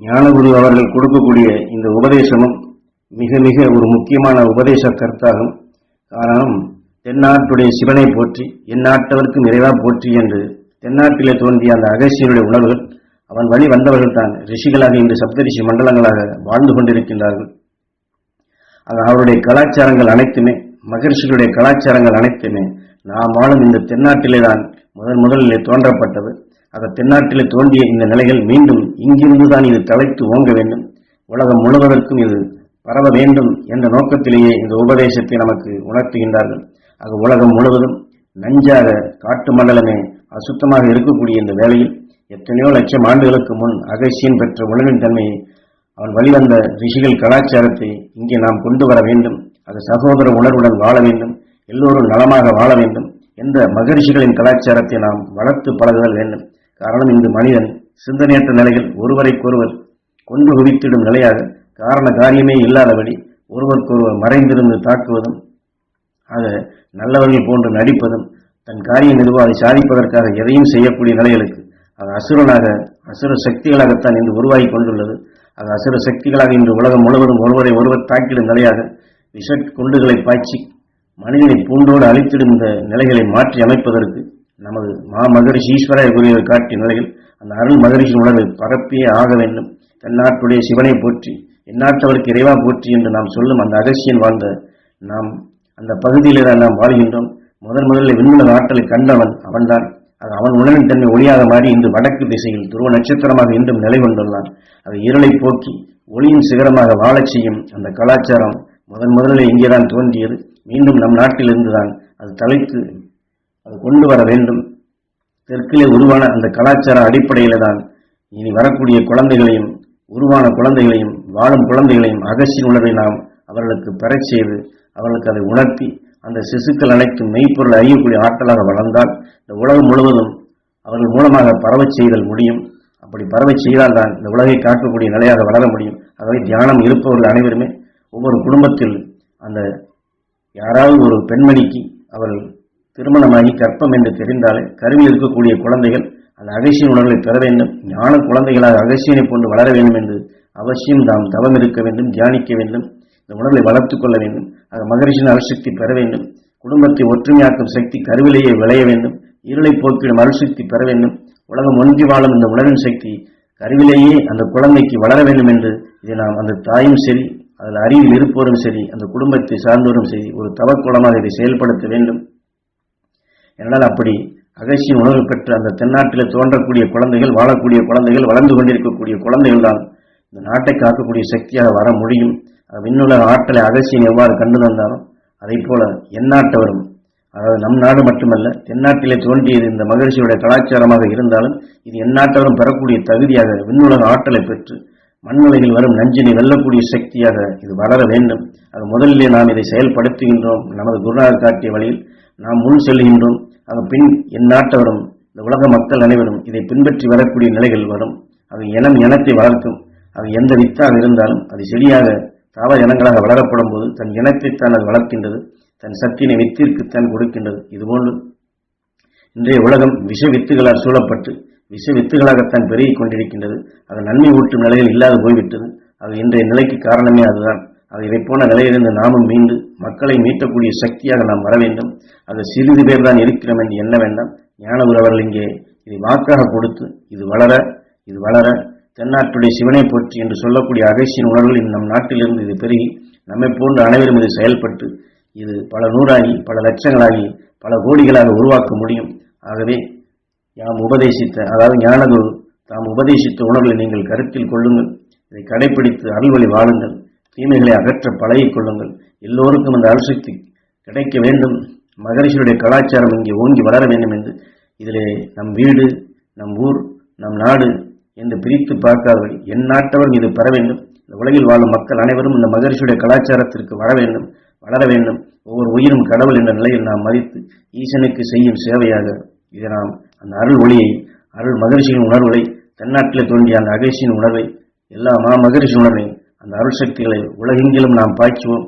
ஞானகுரு அவர்கள் கொடுக்கக்கூடிய இந்த உபதேசமும் மிக மிக ஒரு முக்கியமான உபதேச கருத்தாகும். காரணம் தென்னாட்டுடைய சிவனை போற்றி எந்நாட்டவர்க்கும் நிறைவா போற்றி என்று தென்னாட்டிலே தோன்றிய அந்த அகசியனுடைய உணர்வுகள் அவன் வழி வந்தவர்கள் தான் ரிஷிகளாக இன்று சப்தரிஷி மண்டலங்களாக வாழ்ந்து கொண்டிருக்கின்றார்கள். அது அவருடைய கலாச்சாரங்கள் அனைத்துமே மகர்ஷிகளுடைய கலாச்சாரங்கள் அனைத்துமே நாம் வாழும் இந்த தென்னாட்டிலே தான் முதல் முதலிலே தோன்றப்பட்டது. அந்த தென்னாட்டில் தோன்றிய இந்த நிலைகள் மீண்டும் இங்கிருந்துதான் இது தலைத்து ஓங்க வேண்டும். உலகம் முழுவதற்கும் இது பரவ வேண்டும் என்ற நோக்கத்திலேயே இந்த உபதேசத்தை நமக்கு உணர்த்துகின்றார்கள். ஆக உலகம் முழுவதும் நஞ்சாக காட்டு மண்டலமே அசுத்தமாக இருக்கக்கூடிய இந்த வேளையில் எத்தனையோ லட்சம் ஆண்டுகளுக்கு முன் அகசியன் பெற்ற உணவின் தன்மையை அவன் வழிவந்த ரிஷிகள் கலாச்சாரத்தை இங்கே நாம் கொண்டு வர வேண்டும். அது சகோதர உணர்வுடன் வாழ வேண்டும். எல்லோரும் நலமாக வாழ வேண்டும் என்ற மகரிஷிகளின் கலாச்சாரத்தை நாம் வளர்த்து பழகுதல் வேண்டும். காரணம் இந்த மனிதன் சிந்தனையற்ற நிலையில் ஒருவரைக்கொருவர் கொண்டு குவித்திடும் நிலையாக காரண காரியமே இல்லாதபடி ஒருவருக்கொருவர் மறைந்திருந்து தாக்குவதும் ஆக நல்லவர்கள் போன்று நடிப்பதும் தன் காரியம் எதுவோ அதை சாதிப்பதற்காக எதையும் செய்யக்கூடிய நிலைகளுக்கு அது அசுரனாக அசுர சக்திகளாகத்தான் இன்று உருவாகி கொண்டுள்ளது. அது அசுர சக்திகளாக இன்று உலகம் முழுவதும் ஒருவரை ஒருவர் தாக்கிடும் நிலையாக விஷ குண்டுகளை பாய்ச்சி மனிதனை பூண்டோடு அழித்திடும் இந்த நிலைகளை மாற்றி அமைப்பதற்கு நமது மா மகரிஷி ஈஸ்வரகுரியவர் காட்டிய நிலையில் அந்த அருள் மகரிஷி உணர்வை பரப்பியே ஆக வேண்டும். தென்னாட்டுடைய சிவனை போற்றி எந்நாட்டவருக்கு இறைவா போற்றி என்று நாம் சொல்லும் அந்த அகசியன் வாழ்ந்த நாம் அந்த பகுதியிலே தான் நாம் வாழ்கின்றோம். முதன் முதலில் விண்ணுலக ஆற்றலை கண்டவன் அவன்தான். அது அவன் உணவின் தன்மை ஒளியாக மாறி இன்று வடக்கு திசையில் துருவ நட்சத்திரமாக இன்றும் நிலை கொண்டுள்ளான். அது இருளை போக்கி ஒளியின் சிகரமாக வாழச் செய்யும் அந்த கலாச்சாரம் முதன் முதலில் இங்கேதான் தோன்றியது. மீண்டும் நம் நாட்டிலிருந்து தான் அது தலைத்து கொண்டு வர வேண்டும். தெற்கிலே உருவான அந்த கலாச்சார அடிப்படையில தான் இனி வரக்கூடிய குழந்தைகளையும் உருவான குழந்தைகளையும் வாழும் குழந்தைகளையும் அகசின் உணர்வை நாம் அவர்களுக்கு பெறச் செய்து அவர்களுக்கு அதை உணர்த்தி அந்த சிசுக்கள் அனைத்தும் மெய்ப்பொருள் அறியக்கூடிய ஆற்றலாக வளர்ந்தால் இந்த உலகம் முழுவதும் அவர்கள் மூலமாக பரவச் செய்தல் முடியும். அப்படி பரவச் செய்தால்தான் இந்த உலகை காக்கக்கூடிய நிலையாக வளர முடியும். ஆகவே தியானம் இருப்பவர்கள் அனைவருமே ஒவ்வொரு குடும்பத்தில் அந்த யாராவது ஒரு பெண்மணிக்கு அவர்கள் திருமணமாகி கற்பம் என்று தெரிந்தாலே கருவில் இருக்கக்கூடிய குழந்தைகள் அந்த அகசியின் உணர்வை பெற வேண்டும். ஞான குழந்தைகளாக அகசியனை போன்று வளர வேண்டும் என்று அவசியம் தாம் தவம் இருக்க வேண்டும் தியானிக்க வேண்டும் இந்த உணர்வை வளர்த்துக் கொள்ள வேண்டும். அது மகரிஷின் அருசக்தி பெற வேண்டும். குடும்பத்தை ஒற்றுமையாக்கும் சக்தி கருவிலேயே விளைய வேண்டும். இருளை போக்கிடும் அருசக்தி பெற வேண்டும். உலகம் ஒன்றி வாழும் இந்த உணர்வின் சக்தி கருவிலேயே அந்த குழந்தைக்கு வளர வேண்டும் என்று இதை நாம் அந்த தாயும் சரி அதில் அறிவில் இருப்போரும் சரி அந்த குடும்பத்தை சார்ந்தோரும் சரி ஒரு தவக்குளமாக இதை செயல்படுத்த வேண்டும். என்னால் அப்படி அகசியின் உணர்வு பெற்ற அந்த தென்னாட்டில் தோன்றக்கூடிய குழந்தைகள் வாழக்கூடிய குழந்தைகள் வளர்ந்து கொண்டிருக்கக்கூடிய குழந்தைகள் தான் இந்த நாட்டை காக்கக்கூடிய சக்தியாக வர முடியும். விண்ணுலக ஆற்றலை அகசியன் எவ்வாறு கண்டு தந்தாலும் அதை போல எந்நாட்டவரும் அதாவது நம் நாடு மட்டுமல்ல தென்னாட்டிலே தோன்றியது இந்த மகிழ்ச்சியுடைய கலாச்சாரமாக இருந்தாலும் இது எந்நாட்டவரும் பெறக்கூடிய தகுதியாக விண்ணுலக ஆற்றலை பெற்று மண்ணுலகில் வரும் நஞ்சினை வெல்லக்கூடிய சக்தியாக இது வளர வேண்டும். அது முதலிலே நாம் இதை செயல்படுத்துகின்றோம். நமது குருநாதர் காட்டிய வழியில் நாம் முன் செல்கின்றோம் அது பின் எந்நாட்டவரும் இந்த உலக மக்கள் அனைவரும் இதை பின்பற்றி வரக்கூடிய நிலைகள் வரும் அது இனம் இனத்தை வளர்க்கும் அது எந்த வித்தாக இருந்தாலும் அது செடியாக தாவர இனங்களாக வளரப்படும் போது தன் இனத்தைத்தான் அது வளர்க்கின்றது தன் சக்தியினை வித்திற்குத்தான் கொடுக்கின்றது இதுபோன்று இன்றைய உலகம் விஷ வித்துகளால் சூழப்பட்டு விஷ வித்துகளாகத்தான் பெருகிக் கொண்டிருக்கின்றது அது நன்மை ஊட்டும் நிலையில் இல்லாது போய்விட்டது அது இன்றைய நிலைக்கு காரணமே அதுதான். அது இதை போன நிலையிலிருந்து நாமும் மீண்டு மக்களை மீட்டக்கூடிய சக்தியாக நாம் வர வேண்டும். அது சிறிது பேர் தான் இருக்கிறோம் என்று எண்ண வேண்டாம். ஞானகுரு அவர்கள் இங்கே இதை வாக்காக கொடுத்து இது வளர இது வளர தென்னாட்டுடைய சிவனை போற்றி என்று சொல்லக்கூடிய அகசியின் உணர்வுகள் இந்த நம் நாட்டிலிருந்து இது பெருகி நம்மை போன்ற அனைவரும் இது செயல்பட்டு இது பல நூறாகி பல லட்சங்களாகி பல கோடிகளாக உருவாக்க முடியும். ஆகவே யாம் உபதேசித்த அதாவது ஞானகுரு தாம் உபதேசித்த உணர்வுகளை நீங்கள் கருத்தில் கொள்ளுங்கள். இதை கடைபிடித்து அருள்வழி வாழுங்கள். தீமைகளை அகற்ற பழகிக் கொள்ளுங்கள். எல்லோருக்கும் அந்த அணுசக்தி கிடைக்க வேண்டும். மகரிஷியுடைய கலாச்சாரம் இங்கே ஓங்கி வளர வேண்டும் என்று இதிலே நம் வீடு நம் ஊர் நம் நாடு என்று பிரித்து பார்க்காதவர்கள் என் நாட்டவர் இது பெற வேண்டும். இந்த உலகில் வாழும் மக்கள் அனைவரும் இந்த மகரிஷியுடைய கலாச்சாரத்திற்கு வர வேண்டும் வளர வேண்டும். ஒவ்வொரு உயிரும் கடவுள் என்ற நிலையில் நாம் மதித்து ஈசனுக்கு செய்யும் சேவையாக இதை நாம் அந்த அருள் ஒளியை அருள் மகரிஷியின் உணர்வுகளை தென்னாட்டில் தோன்றிய அந்த அகேசியின் உணர்வை எல்லா மா மகரிஷி உணர்வையும் அந்த அருள் சக்திகளை உலகெங்கிலும் நாம் பாய்ச்சுவோம்.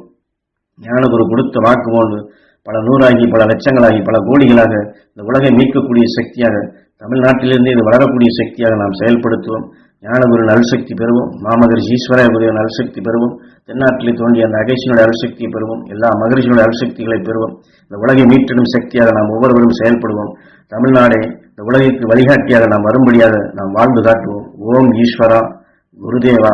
ஞானகுரு கொடுத்த வாக்கு போன்று பல நூறாகி பல லட்சங்களாகி பல கோடிகளாக இந்த உலகை மீட்கக்கூடிய சக்தியாக தமிழ்நாட்டிலிருந்து இது வளரக்கூடிய சக்தியாக நாம் செயல்படுத்துவோம். ஞானகுரு நல்சக்தி பெறுவோம். மாமகரிஷி ஈஸ்வரகுரிய நல்சக்தி பெறுவோம். தென்னாட்டிலே தோன்றிய அந்த அகேஷனுடைய அருள்சக்தியை பெறுவோம். எல்லா மகரிஷியுடைய அருள்சக்திகளை பெறுவோம். இந்த உலகை மீட்டிடும் சக்தியாக நாம் ஒவ்வொருவரும் செயல்படுவோம். தமிழ்நாடே இந்த உலகிற்கு வழிகாட்டியாக நாம் வரும்படியாக நாம் வாழ்ந்து காட்டுவோம். ஓம் ஈஸ்வரா குருதேவா.